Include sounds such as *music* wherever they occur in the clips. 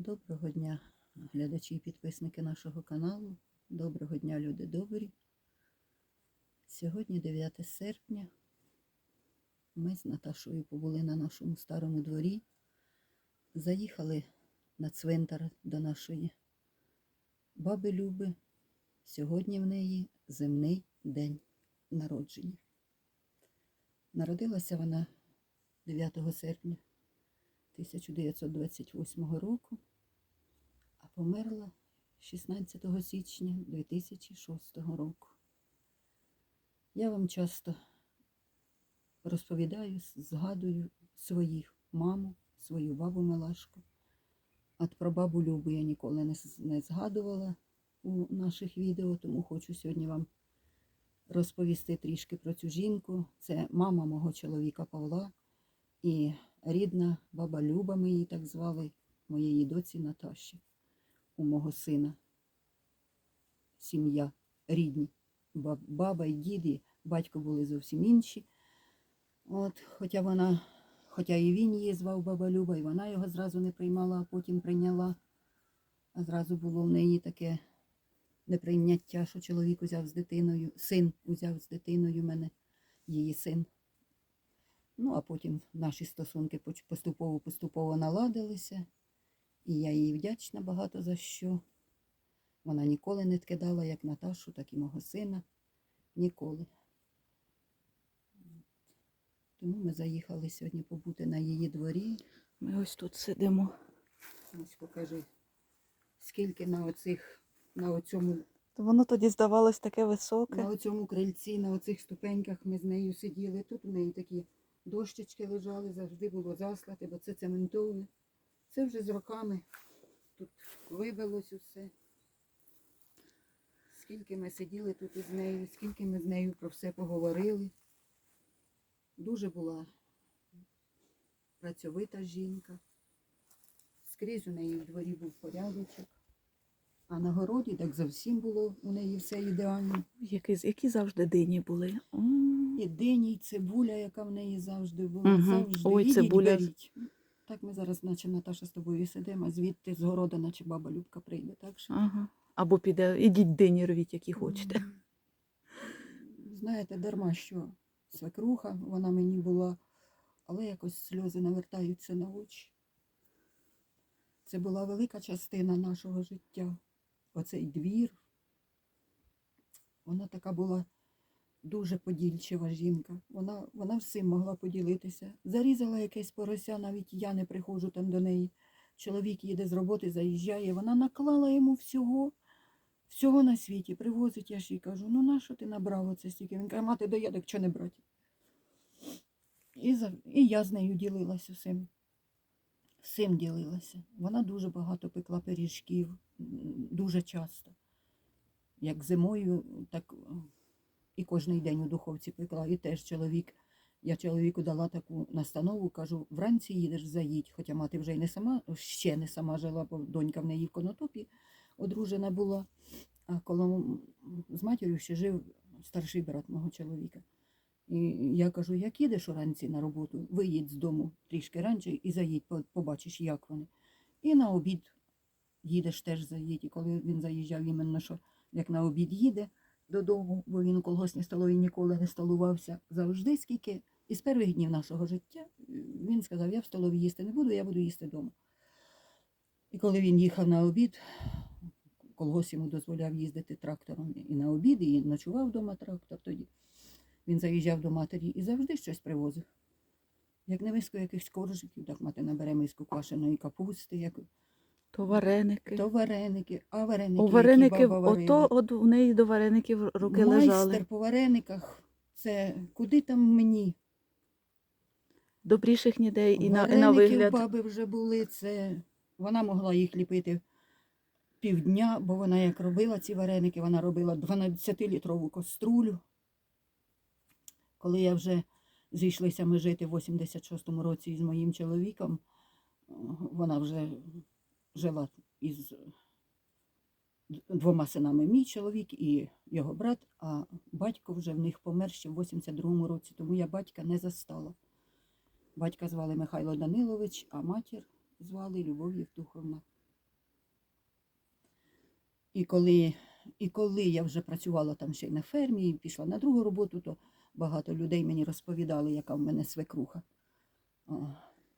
Доброго дня, глядачі і підписники нашого каналу. Доброго дня, люди добрі. Сьогодні 9 серпня. Ми з Наташою побули на нашому старому дворі. Заїхали на цвинтар до нашої баби Люби. Сьогодні в неї земний день народження. Народилася вона 9 серпня 1928 року, померла 16 січня 2006 року. Я вам часто розповідаю, згадую своїх маму, свою бабу Милашку. От про бабу Любу я ніколи не згадувала у наших відео, тому хочу сьогодні вам розповісти трішки про цю жінку. Це мама мого чоловіка Павла і рідна баба Люба, ми її так звали, моєї доці Наташі, у мого сина. Сім'я рідні. Баба і дід, і батько були зовсім інші. От, хоча вона, хоча і він її звав баба Люба, і вона його зразу не приймала, а потім прийняла. А зразу було в неї таке неприйняття, що чоловік узяв з дитиною, син узяв з дитиною мене, її син. Ну, а потім наші стосунки поступово-поступово наладилися. І я їй вдячна багато за що. Вона ніколи не кидала як Наташу, так і мого сина. Ніколи. Тому ми заїхали сьогодні побути на її дворі. Ми ось тут сидимо. Ось покажи, скільки на оцих, на оцьому, То Воно тоді здавалось таке на оцьому крильці, на оцих ступеньках ми з нею сиділи. Тут у неї такі дощечки лежали, завжди було заслати, бо це цементове. Це вже з роками тут вибилось усе. Скільки ми сиділи тут із нею, скільки ми з нею про все поговорили. Дуже була працьовита жінка. Скрізь у неї в дворі був порядочок. А на городі так зовсім було у неї все ідеально. Які, які завжди дині були. І дині, і цибуля, яка в неї завжди була. Мгм. Завжди Ой, їдіть, цибуля. беріть. Так ми зараз, наче Наташа з тобою сидимо, звідти з города, наче баба Любка прийде. Так що Ага. Або піде, ідіть дині рвіть, які хочете. Знаєте, дарма що свекруха, вона мені була, але якось сльози навертаються на очі. Це була велика частина нашого життя. Оцей двір. Вона така була дуже подільчива жінка. Вона, вона всім могла поділитися. Зарізала якесь порося, навіть я не приходжу там до неї. Чоловік їде з роботи, заїжджає. Вона наклала йому всього всього на світі привозить, я ж їй кажу, ну нащо ти набрав оце стільки? Він каже, мати доїдок, що не брати. І, за, і я з нею ділилася всім. Всім ділилася. Вона дуже багато пекла пиріжків, дуже часто. Як зимою, так і кожний день у духовці пекла. І теж чоловік. Я чоловіку дала таку настанову, кажу, вранці їдеш заїдь, хоча мати вже й не сама, ще не сама жила, бо донька в неї в конотопі одружена була. А коли м- з матір'ю ще жив старший брат мого чоловіка. І я кажу, як їдеш уранці на роботу, виїдь з дому трішки раніше і заїдь, побачиш, як вони. І на обід їдеш теж заїдь. І коли він заїжджав іменно, що як на обід їде додому, бо він у колгосній столовій ніколи не столувався завжди, скільки. І з перших днів нашого життя він сказав, я в столовій їсти не буду, я буду їсти вдома. І коли він їхав на обід, колгосп йому дозволяв їздити трактором і на обід, і ночував вдома трактор тоді. Він заїжджав до матері і завжди щось привозив. Як не миску якихось коржиків, так мати набере миску квашеної капусти, як То вареники. то вареники, а вареники, У які вареники, баба варила. ото от у неї до вареників руки Майстер лежали. по варениках, це куди там мені? Добріших ніде і на, і Вареники на в вигляд. баби вже були, це вона могла їх ліпити півдня, бо вона як робила ці вареники, вона робила 12-літрову каструлю. Коли я вже зійшлися ми жити в 86-му році із моїм чоловіком, вона вже жила із двома синами мій чоловік і його брат, а батько вже в них помер ще в 82-му році, тому я батька не застала. Батька звали Михайло Данилович, а матір звали Любов Євтуховна І коли, і коли я вже працювала там ще й на фермі, і пішла на другу роботу, то багато людей мені розповідали, яка в мене свекруха.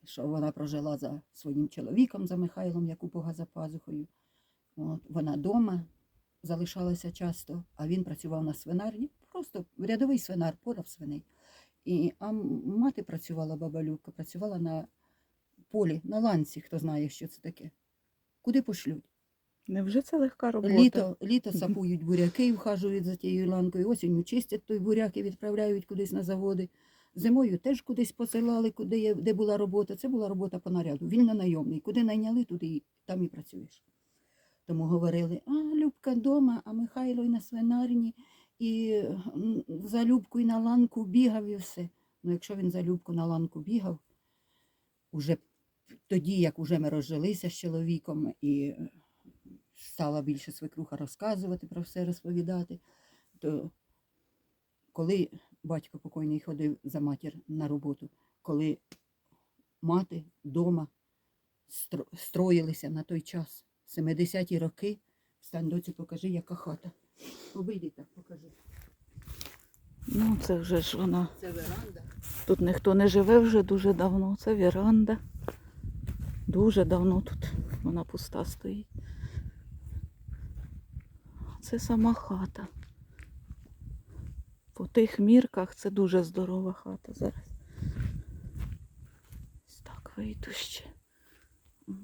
Що вона прожила за своїм чоловіком, за Михайлом Якубога за пазухою. От, вона вдома залишалася часто, а він працював на свинарні, просто рядовий свинар, порав свиней. І, а мати працювала, баба Любка, працювала на полі, на ланці, хто знає, що це таке. Куди пошлють? Невже це легка робота? Літо, літо сапують буряки, і вхажують за тією ланкою, осінню чистять той буряк і відправляють кудись на заводи. Зимою теж кудись посилали, куди є, де була робота. Це була робота по наряду. Вільно найомний. Куди найняли, туди і там і працюєш. Тому говорили, а Любка вдома, а Михайло і на свинарні, і за Любку і на ланку бігав і все. Ну, якщо він за Любку на ланку бігав, уже тоді, як уже ми розжилися з чоловіком, і е, стала більше свекруха розказувати про все розповідати, то коли батько покойний ходив за матір на роботу, коли мати вдома стро- строїлися на той час, 70-ті роки, стань доці, покажи, яка хата. Обійди так, покажи. Ну, це вже ж вона. Це веранда. Тут ніхто не живе вже дуже давно. Це віранда. Дуже давно тут вона пуста стоїть. Це сама хата. По тих мірках це дуже здорова хата зараз. Ось Так, вийду ще.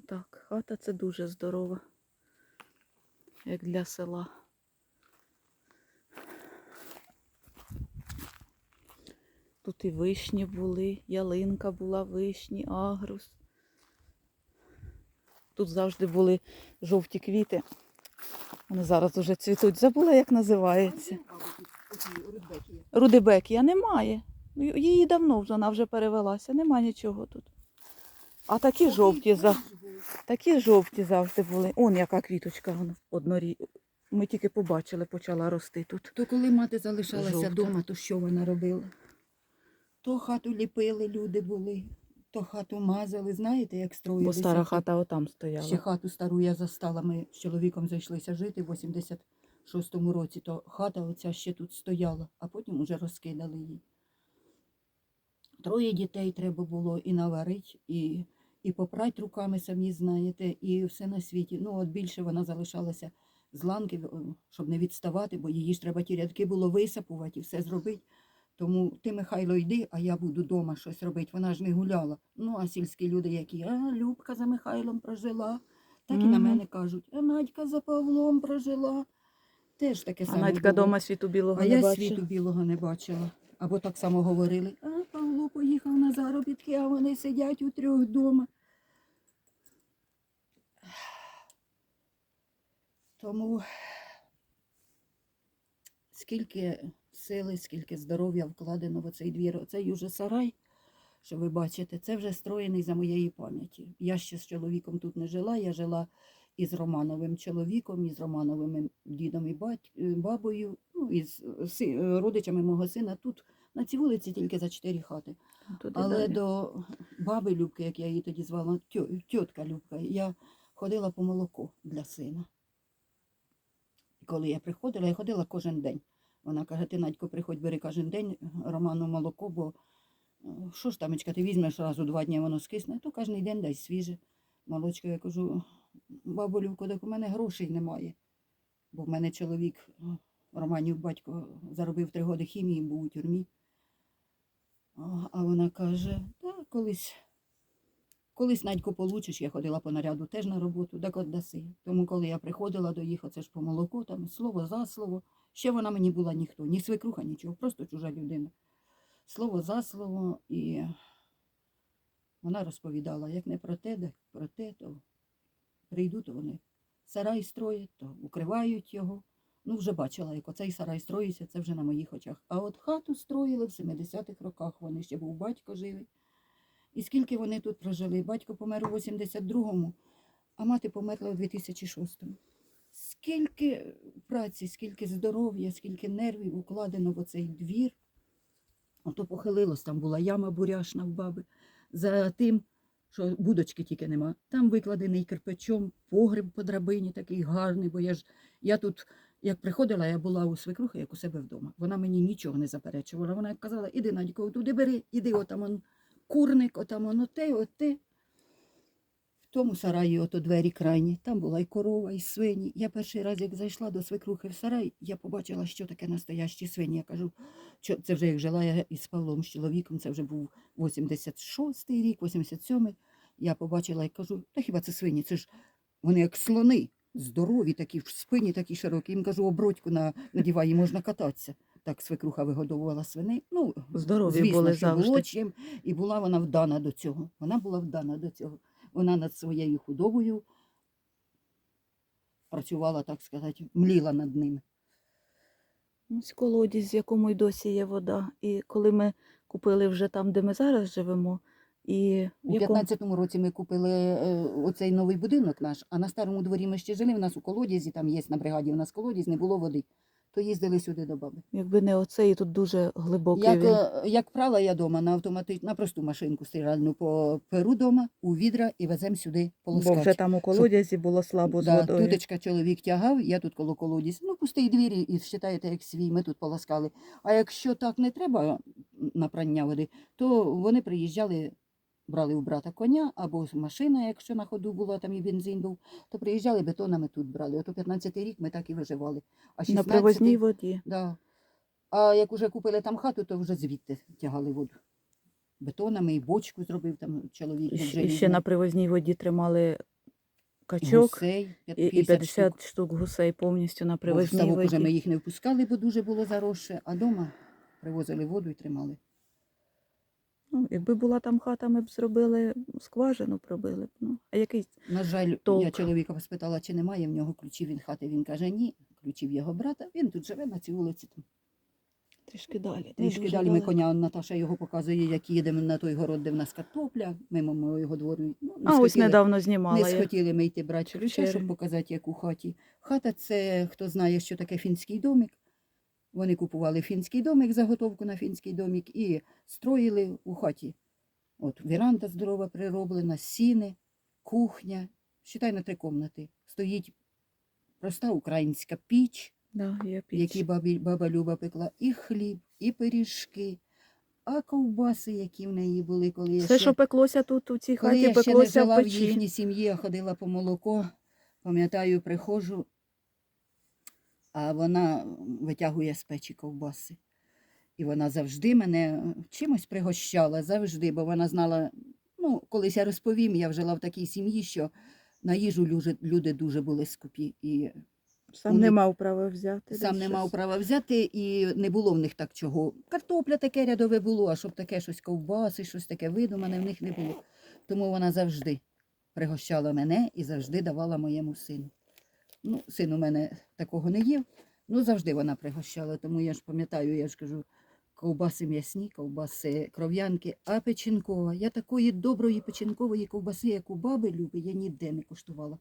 Так, хата це дуже здорова. Як для села. Тут і вишні були, ялинка була, вишні, агрус. Тут завжди були жовті квіти. Вони зараз уже цвітуть. Забула, як називається. Рудбекія. Немає. Ну, її давно вже вона вже перевелася, немає нічого тут. А такі жовті за... такі жовті завжди були. Он яка квіточка вон. Ми тільки побачили, почала рости тут. То коли мати залишалася вдома, то що вона робила? То хату ліпили, люди були, то хату мазали, знаєте, як строїли. Бо стара хата отам стояла. Ще хату стару я застала. Ми з чоловіком зайшлися жити 80 шостому році, то хата оця ще тут стояла, а потім уже розкидали її. Троє дітей треба було і наварити, і і попрати руками, самі знаєте, і все на світі. Ну, от більше вона залишалася з ланки, е, щоб не відставати, бо її ж треба ті рядки було висапувати і все зробити. Тому ти, Михайло, йди, а я буду вдома щось робити. Вона ж не гуляла. Ну, а сільські люди, які а, Любка за Михайлом прожила, так і mm -hmm. на мене кажуть, а Надька за Павлом прожила. Теж таке А саме. Надька було. дома світу білого А не я світу білого не бачила. Або так само говорили, а Павло поїхав на заробітки, а вони сидять у трьох вдома. Тому скільки сили, скільки здоров'я вкладено в цей двір. Оцей уже сарай, що ви бачите, це вже строєний за моєї пам'яті. Я ще з чоловіком тут не жила, я жила із Романовим чоловіком, із Романовим дідом і бать, е, бабою, ну, із си- е, родичами мого сина. Тут на цій вулиці тільки за чотири хати. Туди Але далі. до баби Любки, як я її тоді звала, тьо- тьотка Любка, я ходила по молоко для сина. І коли я приходила, я ходила кожен день. Вона каже, ти, Надько, приходь, бери кожен день Роману молоко, бо е, що ж тамечка, ти візьмеш раз у два дні, воно скисне, то кожен день дай свіже. Молочко, я кажу, бабу Любко, так у мене грошей немає. Бо в мене чоловік, е, Романів батько, заробив три роки хімії, був у тюрмі. А вона каже, та колись, колись Надько получиш, я ходила по наряду теж на роботу, так от даси. Тому коли я приходила до їх, оце ж по молоку, там слово за слово. Ще вона мені була ніхто, ні свекруха, нічого, просто чужа людина. Слово за слово, і вона розповідала, як не про те, так про те, то прийдуть вони сарай строять, то укривають його. Ну, вже бачила, як оцей сарай строїться, це вже на моїх очах. А от хату строїли в 70-х роках, вони ще був батько живий. І скільки вони тут прожили? Батько помер у 82-му, а мати померла у 2006-му. Скільки праці, скільки здоров'я, скільки нервів укладено в оцей двір. Ото похилилось, там була яма буряшна в баби. За тим, що будочки тільки нема. Там викладений кирпичом, погреб по драбині такий гарний, бо я ж я тут, як приходила, я була у свекрухи, як у себе вдома. Вона мені нічого не заперечувала. Вона казала, іди Надько, туди бери, іди, отам он курник, отам он оте, оте. В тому сараї ото двері крайні. Там була і корова, і свині. Я перший раз, як зайшла до свекрухи в сарай, я побачила, що таке настоящі свині. Я кажу, що це вже як жила я із Павлом, з чоловіком, це вже був 86-й рік, 87-й. Я побачила і кажу, та хіба це свині? Це ж вони як слони, здорові, такі в спині такі широкі. Їм кажу, обродьку на, надівай, можна кататися. Так свекруха вигодовувала свиней. Ну, Здорові звісно, були що було завжди. чим, і була вона вдана до цього. Вона була вдана до цього. Вона над своєю худобою працювала, так сказати, мліла над ними. Ось колодязь, в якому й досі є вода. І коли ми купили вже там, де ми зараз живемо, і У якому... 15-му році ми купили е, оцей новий будинок наш, а на старому дворі ми ще жили. У нас у колодязі, там є на бригаді, у нас колодязь, не було води. То їздили сюди до баби. якби не оцей, тут дуже глибокий Як, він. е, як прала я дома на автоматич... на просту машинку стиральну по перу дома, у відра і веземо сюди Бо вже там у колодязі було слабо з Да, водою. тутечка чоловік тягав, я тут коло колодязь. Ну, пустий двірі і вважаєте, як свій, ми тут полоскали. А якщо так не треба на прання води, то вони приїжджали, брали у брата коня або машина, якщо на ходу була, там і бензин був, то приїжджали бетонами тут брали. Ото 15 рік ми так і виживали. А На 16-й привозній воді. Да. А як уже купили там хату, то вже звідти тягали воду. Бетонами і бочку зробив там чоловік. І, вже і ще на привозній воді тримали качок Гусей, і, і 50 50 штук. штук гусей повністю на привозній воді. ми їх не впускали, бо дуже було заросше, а вдома привозили воду і тримали. Ну, якби була там хата, ми б зробили скважину, пробили б. Ну, а який На жаль, я чоловіка спитала, чи немає в нього ключів від хати. Він каже, ні, ключів його брата. Він тут живе на цій вулиці. Там. трішки далі? Трішки далі ми коня, Наташа його показує, як їдемо на той город, де в нас картопля, мимо моєго двору. Ну, не А ось недавно Не знімала. я. схотіли ми йти брати ключа, щоб показати, як у хаті. Хата це, хто знає, що таке фінський домик. Вони купували фінський домик, заготовку на фінський домик і строїли у хаті. От веранда здорова прироблена, сіни, кухня. Считай на три комнати. Стоїть проста українська піч, Да, в піч. якій бабі, баба Люба пекла, і хліб, і пиріжки, а ковбаси, які в неї були, коли я Все, ще... що пеклося тут у цій хаті, Коли я ще не пеклося в жила в їхній сім'ї, я ходила по молоко, пам'ятаю, приходжу, а вона витягує з печі ковбаси. І вона завжди мене чимось пригощала, завжди, бо вона знала, ну, колись я розповім, я жила в такій сім'ї, що на їжу люди, дуже були скупі. І Сам Вони- не мав права взяти. сам не мав права взяти, і не було в них так чого. Картопля таке рядове було, а щоб таке щось ковбаси, щось таке видумане, в них не було. Тому вона завжди пригощала мене і завжди давала моєму сину. Ну, син у мене такого не їв, ну завжди вона пригощала, тому я ж пам'ятаю, я ж кажу, ковбаси м'ясні, ковбаси кров'янки, а печінкова. Я такої доброї печінкової ковбаси, як у баби любить, я ніде не куштувала.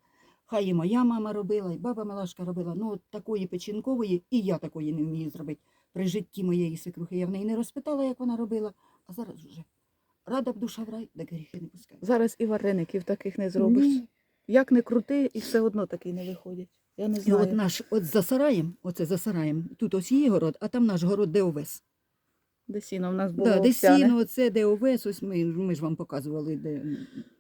Хай і моя мама робила, і баба Малашка робила. Ну, от такої печінкової, і я такої не вмію зробити. При житті моєї свекрухи я в неї не розпитала, як вона робила, а зараз вже. Рада б душа в рай, де гріхи не пускає. Зараз і вареників таких не зробиш. Ні. Як не крути, і все одно такий не виходять. Я не І знаю. от наш, от за сараєм, оце за сараєм, тут ось її город, а там наш город, де овес. Де сіно в нас було Да, де овсяне. сіно, оце де овес, ось ми, ми ж вам показували, де м,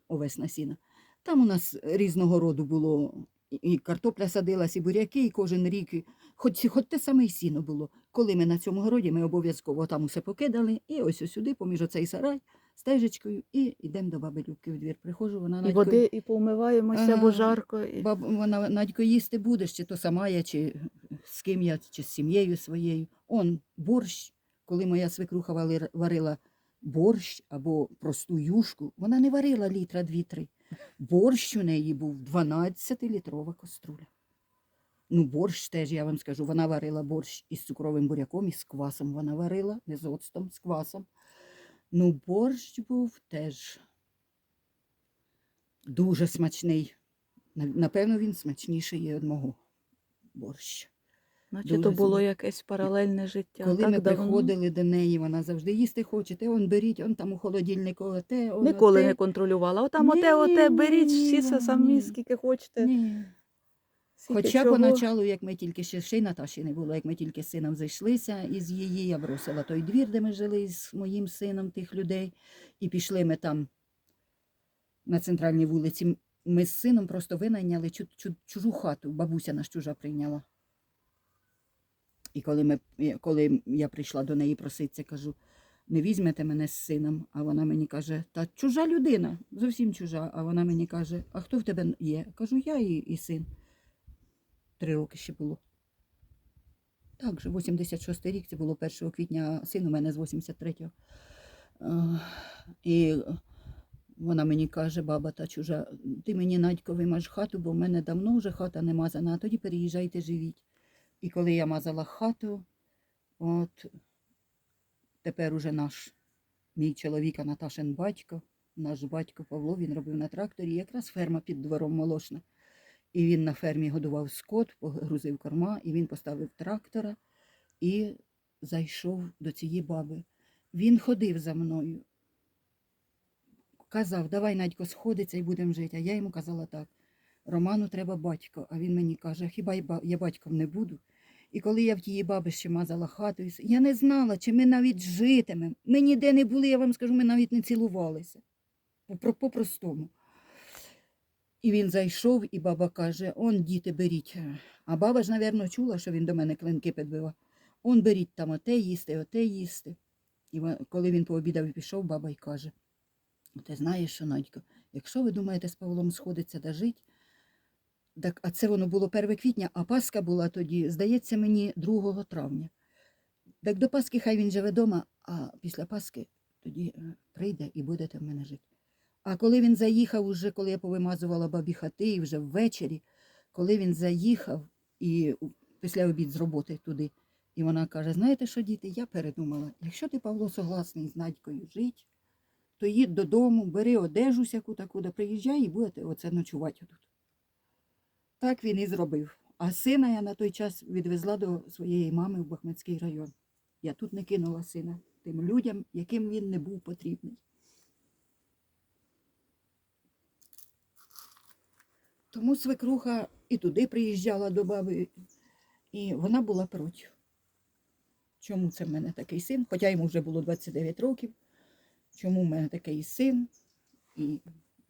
овес на сіно. Там у нас різного роду було і- і картопля садилась, і буряки, і кожен рік, і хоч, хоч те саме й сіно було. Коли ми на цьому городі, ми обов'язково там усе покидали, і ось сюди, поміж оцей сарай, стежечкою, і йдемо до баби Любки в двір. Приходжу, вона І Надько, води, і повмиваємося, бо жарко. І... Баб, вона Надько їсти будеш, чи то сама я, чи з ким я, чи з сім'єю своєю. Он борщ, коли моя свекруха варила борщ або просту юшку, вона не варила літра дві-три. Борщ у неї був 12-літрова каструля. Ну, борщ теж, я вам скажу, вона варила борщ із цукровим буряком, і з квасом вона варила, не з оцтом, з квасом. Ну, борщ був теж дуже смачний. Напевно, він смачніший є від мого борщ. Наче Дуже то було сильно. якесь паралельне життя. Коли так ми давно. приходили до неї, вона завжди їсти хочете, он беріть, он там у холодильнику оте, он Ніколи оте. не контролювала. Отам оте, оте, беріть всі самі, скільки хочете. Ні. Хоча чого. поначалу, як ми тільки ще ще й Наташі не було, як ми тільки з сином зайшлися із її, я бросила той двір, де ми жили з моїм сином тих людей, і пішли ми там на центральній вулиці. Ми з сином просто винайняли чу- чу- чужу хату, бабуся нас чужа прийняла. І коли, ми, коли я прийшла до неї проситися, кажу, не візьмете мене з сином, а вона мені каже, та чужа людина, зовсім чужа. А вона мені каже, а хто в тебе є? Кажу, я і, і син. Три роки ще було. Так же, 86 рік, це було 1 квітня, син у мене з 83-го. Е, І вона мені каже, баба та чужа, ти мені Надько вимаж хату, бо в мене давно вже хата не мазана, а тоді переїжджайте, живіть. І коли я мазала хату, от тепер уже наш мій чоловік, Наташин батько, наш батько Павло, він робив на тракторі, якраз ферма під двором молочна. І він на фермі годував скот, погрузив корма, і він поставив трактора і зайшов до цієї баби. Він ходив за мною. Казав, давай, Надько, сходиться і будемо жити. А я йому казала так. Роману треба батько. А він мені каже, хіба я батьком не буду? І коли я в тієї баби ще мазала хату, я не знала, чи ми навіть житимемо. Ми ніде не були, я вам скажу, ми навіть не цілувалися. По- По-простому. І він зайшов, і баба каже: Он, діти, беріть. А баба ж, напевно, чула, що він до мене клинки підбивав. Он беріть там оте їсти, оте їсти. І коли він пообідав і пішов, баба й каже: Ти знаєш, що, Надько, якщо ви думаєте з Павлом сходиться да жить, так, а це воно було 1 квітня, а Пасха була тоді, здається, мені 2 травня. Так до Пасхи хай він живе вдома, а після Пасхи тоді е, прийде і будете в мене жити. А коли він заїхав, уже коли я повимазувала бабі хати, і вже ввечері, коли він заїхав і після обід з роботи туди, і вона каже: знаєте що, діти, я передумала, якщо ти, Павло, согласний з Надькою жити, то їдь додому, бери одежу сяку таку, да приїжджай і будете оце ночувати тут. Так він і зробив. А сина я на той час відвезла до своєї мами в Бахмутський район. Я тут не кинула сина тим людям, яким він не був потрібний. Тому свекруха і туди приїжджала до баби, і вона була проти. Чому це в мене такий син? Хоча йому вже було 29 років. Чому в мене такий син? І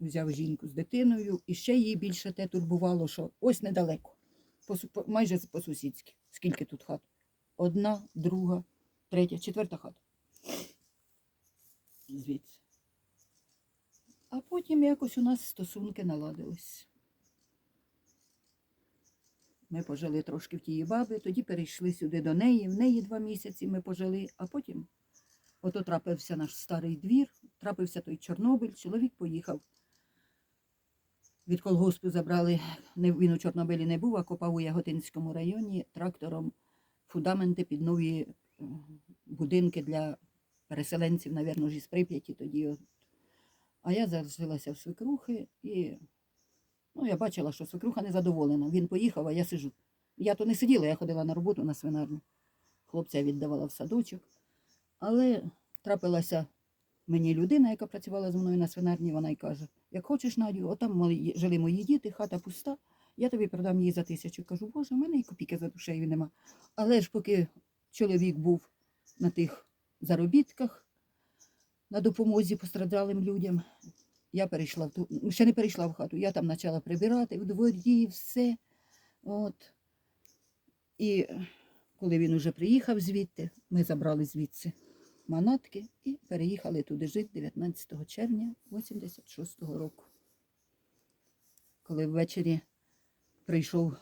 взяв жінку з дитиною, і ще її більше те турбувало, що ось недалеко, майже по-сусідськи. Скільки тут хат? Одна, друга, третя, четверта хата. Звідси. А потім якось у нас стосунки наладились. Ми пожили трошки в тієї баби, тоді перейшли сюди до неї. В неї два місяці ми пожили, а потім ото трапився наш старий двір, трапився той Чорнобиль, чоловік поїхав. Від колгоспу забрали, він у Чорнобилі не був, а копав у Яготинському районі трактором фундаменти під нові е, будинки для переселенців, ж із Прип'яті тоді. От. А я залишилася в свекрухи і ну, я бачила, що свекруха незадоволена. Він поїхав, а я сижу. Я то не сиділа, я ходила на роботу на свинарню. Хлопця віддавала в садочок. Але трапилася мені людина, яка працювала зі мною на свинарні, вона й каже: як хочеш, Надю, отам жили мої діти, хата пуста, я тобі продам її за тисячу. Кажу, боже, в мене і копійки за душею нема. Але ж поки чоловік був на тих заробітках, на допомозі постраждалим людям, я перейшла в ту, ну, ще не перейшла в хату, я там почала прибирати в дворі, все. От. І коли він уже приїхав звідти, ми забрали звідси манатки і переїхали туди жити 19 червня 86-го року. Коли ввечері прийшов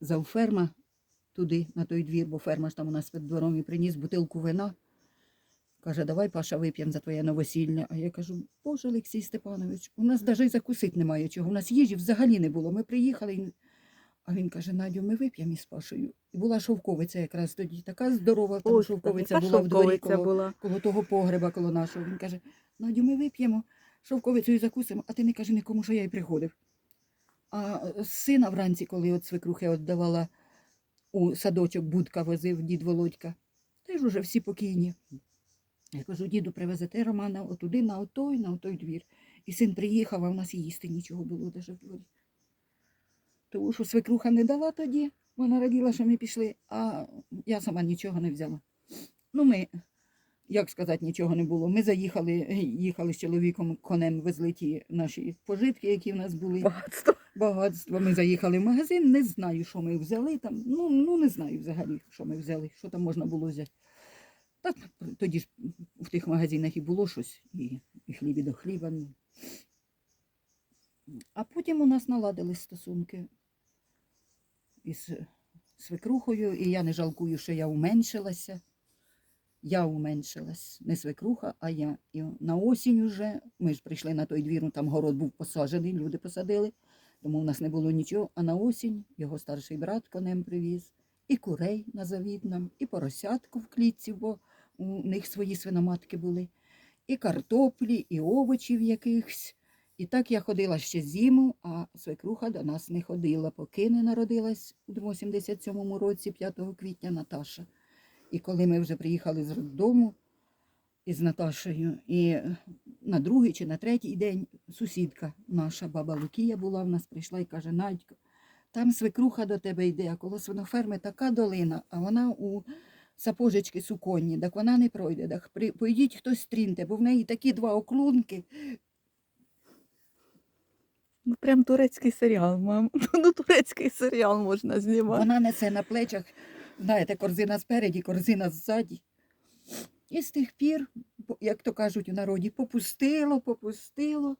завферма туди, на той двір, бо ферма ж там у нас під двором і приніс бутилку вина. Каже, давай, Паша, вип'ємо за твоє новосілля. А я кажу, Боже, Олексій Степанович, у нас навіть закусити немає чого. У нас їжі взагалі не було. Ми приїхали. і- А він каже, Надю, ми вип'ємо із Пашою. І була шовковиця якраз тоді, така здорова там Ось, шовковиця була в дворі коло, була. коло того погреба, коло нашого. Він каже, Надю, ми вип'ємо шовковицю і закусимо, а ти не кажи нікому, що я й приходив. А е, сина вранці, коли от свекрухи віддавала у садочок будка возив дід Володька. Теж уже всі покійні. Я кажу, діду, привезете Романа отуди, на отой, на отой двір. І син приїхав, а в нас їсти нічого було даже в дворі. Тому що свекруха не дала тоді, вона раділа, що ми пішли, а я сама нічого не взяла. Ну, ми, як сказати, нічого не було. Ми заїхали, їхали з чоловіком конем, везли ті наші пожитки, які в нас були Багатство. багатство. Ми заїхали в магазин, не знаю, що ми взяли там. Ну, ну не знаю взагалі, що ми взяли, що там можна було взяти. Так, тоді ж в тих магазинах і було щось, і, і хліб до хліба. ну. А потім у нас наладились стосунки із свекрухою, і я не жалкую, що я уменшилася. Я уменшилась, не свекруха, а я. І на осінь уже, ми ж прийшли на той двір, ну, там город був посаджений, люди посадили, тому в нас не було нічого. А на осінь його старший брат конем привіз, і курей на завід нам, і поросятку в клітці, бо у них свої свиноматки були, і картоплі, і овочів якихось. І так я ходила ще зиму, а свекруха до нас не ходила, поки не народилась у 87-му році, 5 квітня, Наташа. І коли ми вже приїхали з роддому із Наташею, і на другий чи на третій день сусідка наша баба Лукія була в нас, прийшла і каже: Надько, там свекруха до тебе йде, а коло свиноферми така долина, а вона у сапожечки суконні, так вона не пройде. Так при- поїдіть хтось стріньте, бо в неї такі два оклунки. Ну, прям турецький серіал, мам. *laughs* Ну, турецький серіал можна знімати. Вона несе на плечах, знаєте, корзина спереді, корзина ззаді. І з тих пір, як то кажуть у народі, попустило, попустило.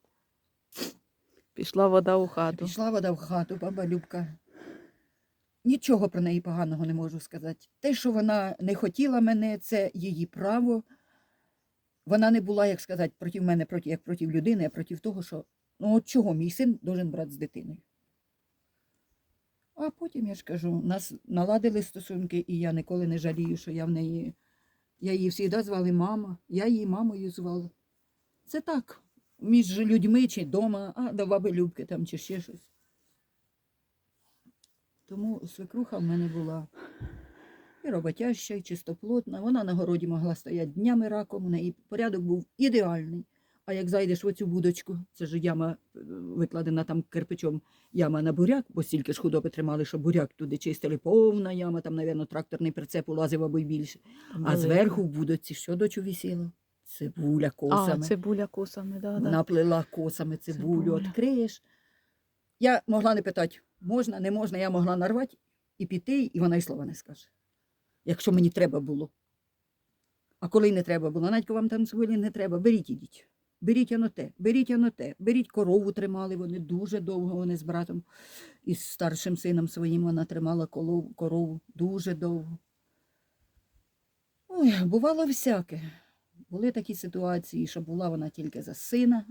Пішла вода у хату. Пішла вода в хату, баба Любка. Нічого про неї поганого не можу сказати. Те, що вона не хотіла мене, це її право. Вона не була, як сказати, проти мене, проти, як проти людини, а проти того, що ну от чого мій син должен брати з дитиною. А потім, я ж кажу, нас наладили стосунки, і я ніколи не жалію, що я в неї. Я її завжди звали мама, я її мамою звала. Це так, між людьми чи вдома, а до баби Любки там чи ще щось. Тому свекруха в мене була і роботяща, і чистоплотна. Вона на городі могла стояти днями раком, у неї порядок був ідеальний. А як зайдеш в оцю будочку, це ж яма е, викладена там кирпичом яма на буряк, бо стільки ж худоби тримали, що буряк туди чистили, повна яма, там, мабуть, тракторний прицеп улазив або й більше. А зверху в будоці що дочу висіло? Цибуля А, косами. цибуля косами, да, да. Наплела косами цибулю, Цибуля. відкриєш. Я могла не питати, можна, не можна, я могла нарвати і піти, і вона й слова не скаже. Якщо мені треба було. А коли не треба було, Надько, вам там цибулі не треба, беріть ідіть. Беріть оно те, беріть оно те, беріть корову тримали вони дуже довго, вони з братом і з старшим сином своїм вона тримала колов- корову дуже довго. Ой, бувало всяке. Були такі ситуації, що була вона тільки за сина,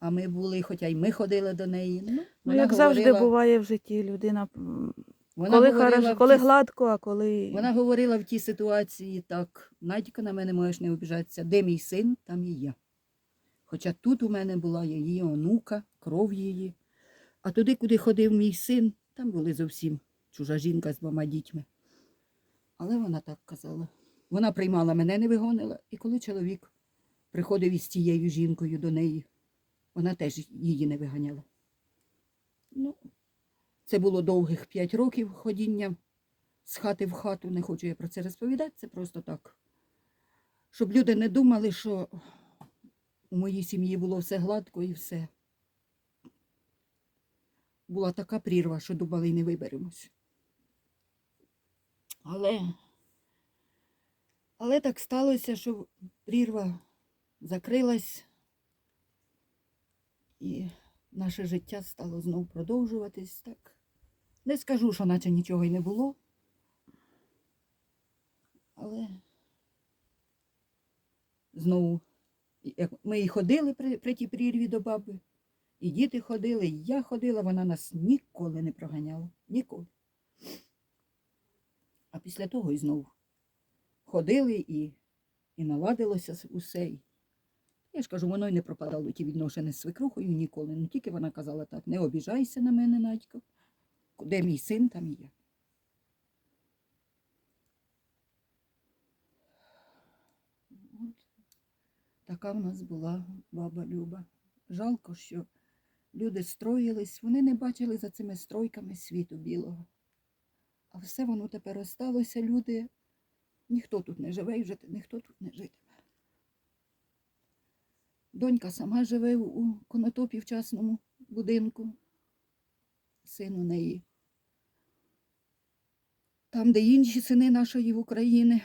а ми були, хоча й ми ходили до неї. Ну, Ну, як завжди буває в житті, людина вона коли, говорила хорошо, коли ті- гладко, а коли. Вона говорила в тій ситуації так, Надька, на мене можеш не обіжатися, де мій син, там і я. Хоча тут у мене була її онука, кров її. А туди, куди ходив мій син, там були зовсім чужа жінка з двома дітьми. Але вона так казала. Вона приймала мене, не вигонила, і коли чоловік приходив із тією жінкою до неї, вона теж її не виганяла. Ну, це було довгих п'ять років ходіння з хати в хату. Не хочу я про це розповідати, це просто так. Щоб люди не думали, що у моїй сім'ї було все гладко і все. Була така прірва, що думали і не виберемось. Але, але так сталося, що прірва закрилась, і наше життя стало знов продовжуватись. Так. Не скажу, що наче нічого й не було. Але знову, ми і ходили при, при тій прірві до баби, і діти ходили, і я ходила, вона нас ніколи не проганяла. Ніколи. А після того і знову ходили і і наладилося усе. Я ж кажу, воно й не пропадало ті відношення з свекрухою ніколи. Ну тільки вона казала так, не обіжайся на мене, Надько. Де мій син, там і я. От така в нас була баба Люба. Жалко, що люди строїлись, вони не бачили за цими стройками світу білого. А все воно тепер осталося, люди Ніхто тут не живе і вже ніхто тут не житиме. Донька сама живе у конотопі в частному будинку. Син у неї. Там, де інші сини нашої України.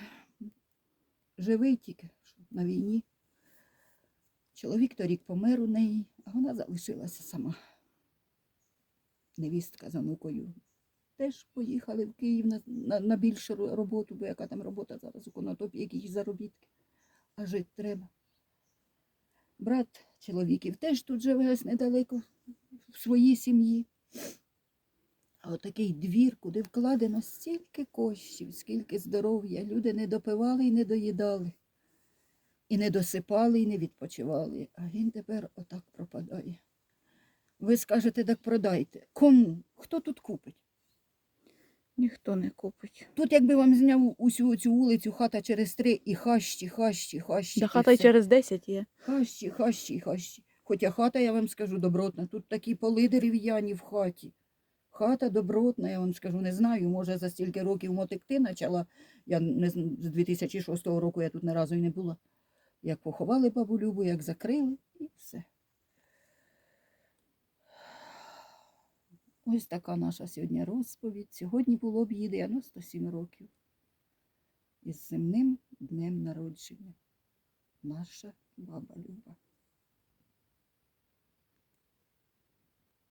Живий тільки на війні. Чоловік торік помер у неї, а вона залишилася сама. Невістка з онукою. Теж поїхали в Київ на, на, на більшу роботу, бо яка там робота зараз у конотопі, якісь заробітки. А жити треба. Брат чоловіків теж тут живе недалеко в своїй сім'ї. А отакий двір, куди вкладено стільки коштів, скільки здоров'я, люди не допивали і не доїдали, і не досипали, і не відпочивали. А він тепер отак пропадає. Ви скажете, так продайте. Кому? Хто тут купить? Ніхто не купить. Тут, якби вам зняв усю цю вулицю, хата через три і хащі, хащі, хащі. Да і хата й все. через 10 є. Хащі, хащі, хащі. Хоча хата, я вам скажу, добротна. Тут такі поли дерев'яні в хаті. Хата добротна, я вам скажу, не знаю. Може, за стільки років мотекти почала. Я не з 2006 року я тут ні разу й не була. Як поховали бабу Любу, як закрили, і все. Ось така наша сьогодні розповідь. Сьогодні було б їй 97 років. Із земним днем народження. Наша баба Люба.